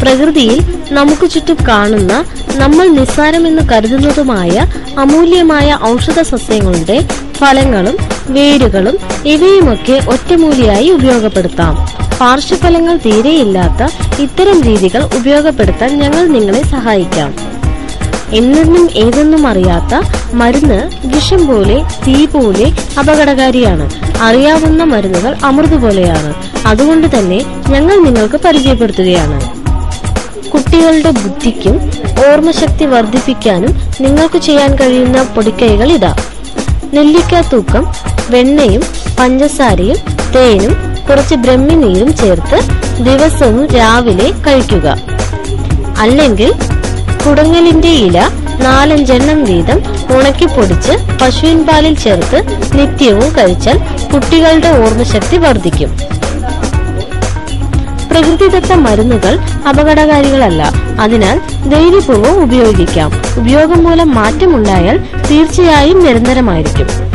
പ്രകൃതിയിൽ നമുക്ക് ചുറ്റും കാണുന്ന നമ്മൾ നിസ്സാരമെന്ന് കരുതുന്നതുമായ അമൂല്യമായ ഔഷധ സസ്യങ്ങളുടെ ഫലങ്ങളും വേരുകളും ഇവയുമൊക്കെ ഒറ്റമൂലിയായി ഉപയോഗപ്പെടുത്താം. പാർശ്വഫലങ്ങൾ തീരെയില്ലാത്ത ഇത്തരം രീതികൾ ഉപയോഗപ്പെടുത്താൻ ഞങ്ങൾ നിങ്ങളെ സഹായിക്കാം. എന്നെന്നും ഏതെന്നും അറിയാത്ത മരുന്ന് വിഷം പോലെ തീ പോലെ അപകടകാരിയാണ്. അറിയാവുന്ന മരുന്നുകൾ അമൃത് പോലെയാണ്. അതുകൊണ്ട് തന്നെ ഞങ്ങൾ നിങ്ങൾക്ക് പരിചയപ്പെടുത്തുകയാണ്. കുട്ടികളുടെ ബുദ്ധിക്കും ഓർമ്മശക്തി വർദ്ധിപ്പിക്കാനും നിങ്ങൾക്ക് ചെയ്യാൻ കഴിയുന്ന പൊടിക്കൈകൾ ഇതാ. നെല്ലിക്ക തൂക്കം വെണ്ണയും പഞ്ചസാരയും തേനും കുറച്ച് ബ്രഹ്മിനീരും ചേർത്ത് ദിവസവും രാവിലെ കഴിക്കുക. അല്ലെങ്കിൽ കുടങ്ങലിന്റെ ഇല നാലഞ്ചെണ്ണം വീതം ഉണക്കിപ്പൊടിച്ച് പശുവിൻ പാലിൽ ചേർത്ത് നിത്യവും കഴിച്ചാൽ കുട്ടികളുടെ ഓർമ്മശക്തി വർദ്ധിക്കും. പ്രകൃതിദത്ത മരുന്നുകൾ അപകടകാരികളല്ല. അതിനാൽ ധൈര്യപൂർവം ഉപയോഗിക്കാം. ഉപയോഗം മൂലം മാറ്റമുണ്ടായാൽ തീർച്ചയായും നിരന്തരമായിരിക്കും.